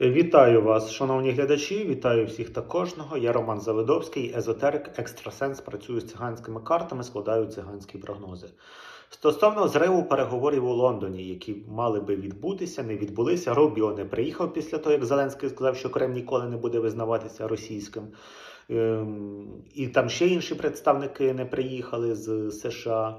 Вітаю вас, шановні глядачі. Вітаю всіх та кожного. Я Роман Завидовський, езотерик, екстрасенс. Працюю з циганськими картами, складаю циганські прогнози. Стосовно зриву переговорів у Лондоні, які мали би відбутися, не відбулися. Рубіо не приїхав після того, як Зеленський сказав, що Крим ніколи не буде визнаватися російським. Ем, І там ще інші представники не приїхали з США.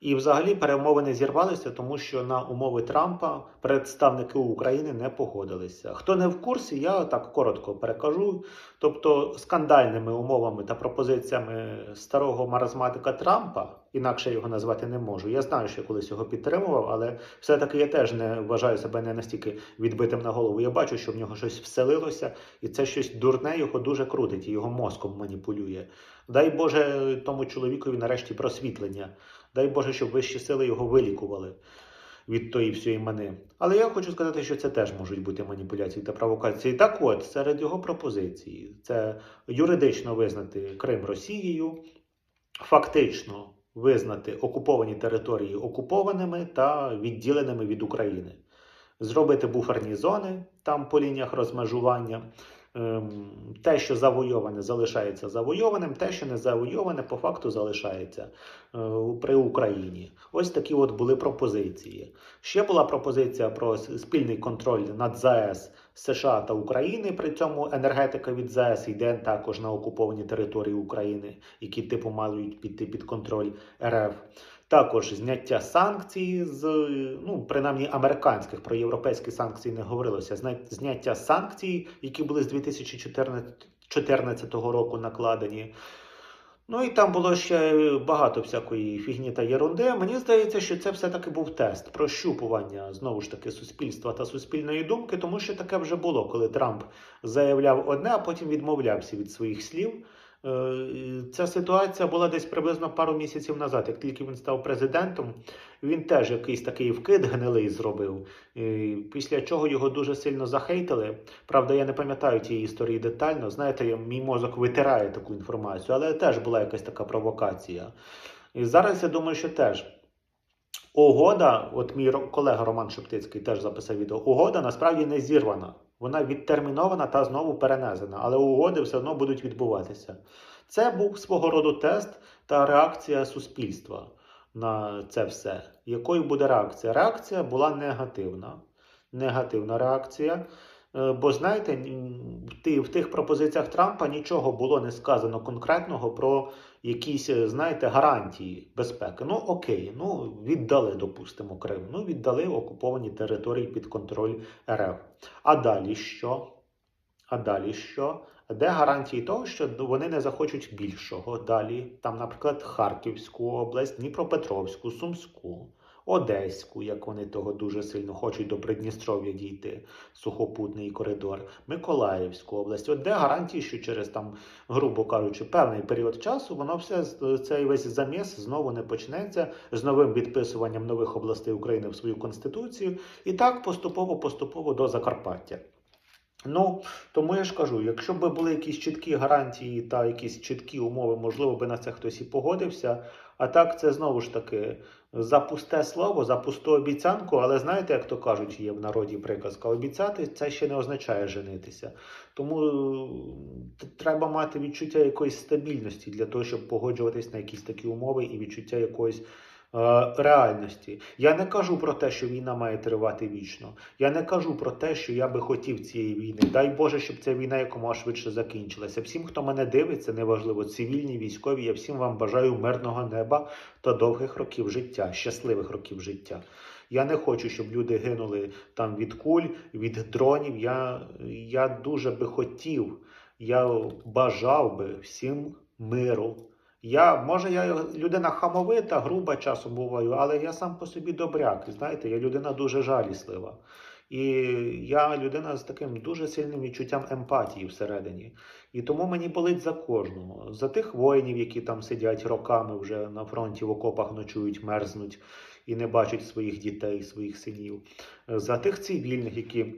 І взагалі перемовини зірвалися, тому що на умови Трампа представники України не погодилися. Хто не в курсі, я так коротко перекажу. Тобто скандальними умовами та пропозиціями старого маразматика Трампа, інакше його назвати не можу. Я знаю, що я колись його підтримував, але все-таки я теж не вважаю себе не настільки відбитим на голову. Я бачу, що в нього щось вселилося, і це щось дурне його дуже крутить, його мозком маніпулює. Дай Боже тому чоловікові нарешті просвітлення. Дай Боже, щоб вищі сили його вилікували від тої всієї мани. Але я хочу сказати, що це теж можуть бути маніпуляції та провокації. Так от, серед його пропозицій, це юридично визнати Крим Росією, фактично визнати окуповані території окупованими та відділеними від України, зробити буферні зони там по лініях розмежування. Ем, Те, що завойоване, залишається завойованим, те, що не завойоване, по факту залишається е, при Україні. Ось такі от були пропозиції. Ще була пропозиція про спільний контроль над ЗАЕС США та України. При цьому енергетика від ЗАЕС йде також на окуповані території України, які типу мають піти під контроль РФ. Також зняття санкцій з ну принаймні американських про європейські санкції не говорилося. Зняття санкцій, які були з 2014 року накладені. Ну і там було ще багато всякої фігні та єрунди. Мені здається, що це все-таки був тест прощупування знову ж таки суспільства та суспільної думки, тому що таке вже було, коли Трамп заявляв одне, а потім відмовлявся від своїх слів. Е, Ця ситуація була десь приблизно пару місяців назад. Як тільки він став президентом, він теж якийсь такий вкид гнилий зробив. Після чого його дуже сильно захейтили. Правда, я не пам'ятаю тієї історії детально. Знаєте, мій мозок витирає таку інформацію, але теж була якась така провокація. І зараз я думаю, що теж. Угода, от мій колега Роман Шептицький теж записав відео. Угода насправді не зірвана. Вона відтермінована та знову перенесена, але угоди все одно будуть відбуватися. Це був свого роду тест та реакція суспільства на це все. Якою буде реакція? Реакція була негативна. Негативна реакція. Е, Бо знаєте, в тих пропозиціях Трампа нічого було не сказано конкретного про якісь, е, знаєте, гарантії безпеки. Ну окей, ну віддали, допустимо, Крим. Ну віддали окуповані території під контроль РФ. А далі що? А далі що? Де гарантії того, що вони не захочуть більшого? Далі, там, наприклад, Харківську область, Дніпропетровську, Сумську, Одеську, як вони того дуже сильно хочуть до Придністров'я дійти, сухопутний коридор, Миколаївську область. От де гарантії, що через там, грубо кажучи, певний період часу воно все цей весь заміс знову не почнеться з новим відписуванням нових областей України в свою конституцію, і так поступово, поступово до Закарпаття. Ну, тому я ж кажу, якщо б були якісь чіткі гарантії та якісь чіткі умови, можливо, би на це хтось і погодився. А так, це знову ж таки за пусте слово, за пусту обіцянку, але знаєте, як то кажуть, є в народі приказка, обіцяти це ще не означає женитися. Тому е, треба мати відчуття якоїсь стабільності для того, щоб погоджуватись на якісь такі умови і відчуття якоїсь. Е, Реальності я не кажу про те, що війна має тривати вічно. Я не кажу про те, що я би хотів цієї війни. Дай Боже, щоб ця війна якомога швидше закінчилася. Всім, хто мене дивиться, неважливо, цивільні, військові. Я всім вам бажаю мирного неба та довгих років життя, щасливих років життя. Я не хочу, щоб люди гинули там від куль, від дронів. Я, я дуже би хотів, я бажав би всім миру. Я, може, я людина хамовита, груба часом буваю, але я сам по собі добряк. Знаєте, я людина дуже жаліслива. І я людина з таким дуже сильним відчуттям емпатії всередині. І тому мені болить за кожного, за тих воїнів, які там сидять роками вже на фронті в окопах ночують, мерзнуть і не бачать своїх дітей, своїх синів, за тих цивільних, які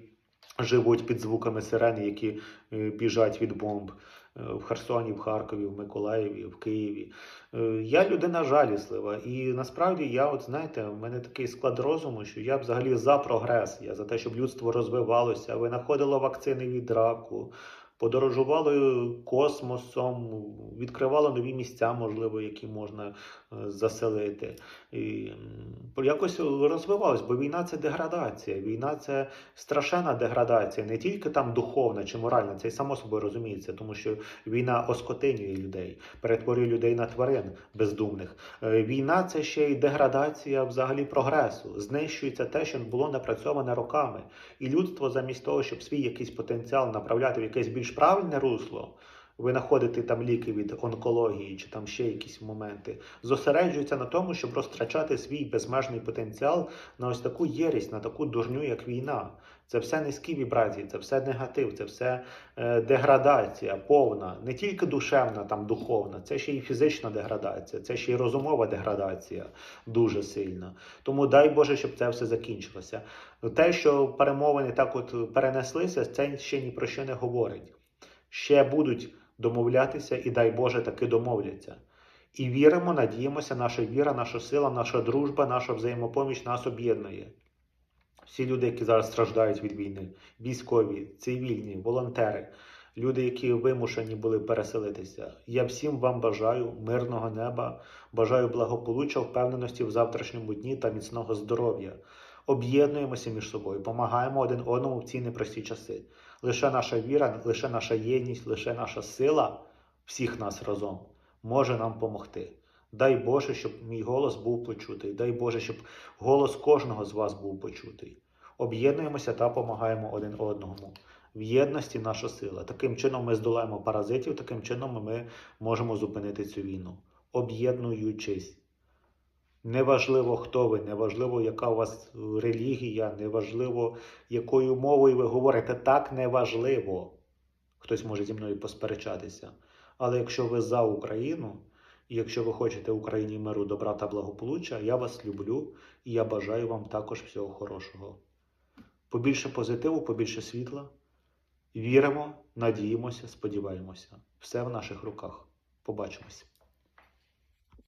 живуть під звуками сирени, які е, біжать від бомб. В Херсоні, в Харкові, в Миколаєві, в Києві. Е, Я людина жаліслива, і насправді я, от знаєте, в мене такий склад розуму, що я взагалі за прогрес. Я за те, щоб людство розвивалося, винаходило вакцини від раку, подорожувало космосом, відкривало нові місця, можливо, які можна е, заселити. І якось розвивалось, бо війна це деградація. Війна це страшенна деградація, не тільки там духовна чи моральна, це й само собою розуміється, тому що війна оскотинює людей, перетворює людей на тварин бездумних. Е, Війна це ще й деградація взагалі прогресу. Знищується те, що було напрацьоване роками. І людство, замість того, щоб свій якийсь потенціал направляти в якесь більш правильне русло. Винаходити там ліки від онкології чи там ще якісь моменти, зосереджується на тому, щоб розтрачати свій безмежний потенціал на ось таку єрість, на таку дурню, як війна. Це все низькі вібрації, це все негатив, це все е, деградація повна, не тільки душевна, там духовна, це ще й фізична деградація, це ще й розумова деградація дуже сильна. Тому дай Боже, щоб це все закінчилося. Те, що перемовини так от перенеслися, це ще ні про що не говорить. Ще будуть домовлятися, і дай Боже, таки домовляться. І віримо, надіємося, наша віра, наша сила, наша дружба, наша взаємопоміч нас об'єднує. Всі люди, які зараз страждають від війни, військові, цивільні, волонтери, люди, які вимушені були переселитися. Я всім вам бажаю мирного неба, бажаю благополуччя, впевненості в завтрашньому дні та міцного здоров'я. Об'єднуємося між собою, допомагаємо один одному в ці непрості часи. Лише наша віра, лише наша єдність, лише наша сила всіх нас разом може нам допомогти. Дай Боже, щоб мій голос був почутий. Дай Боже, щоб голос кожного з вас був почутий. Об'єднуємося та допомагаємо один одному. В єдності наша сила. Таким чином ми здолаємо паразитів, таким чином ми можемо зупинити цю війну. Об'єднуючись. Неважливо, хто ви, неважливо, яка у вас релігія, неважливо, якою мовою ви говорите. Так неважливо. Хтось може зі мною посперечатися. Але якщо ви за Україну, і якщо ви хочете Україні миру, добра та благополуччя, я вас люблю і я бажаю вам також всього хорошого. Побільше позитиву, побільше світла. Віримо, надіємося, сподіваємося. Все в наших руках. Побачимось.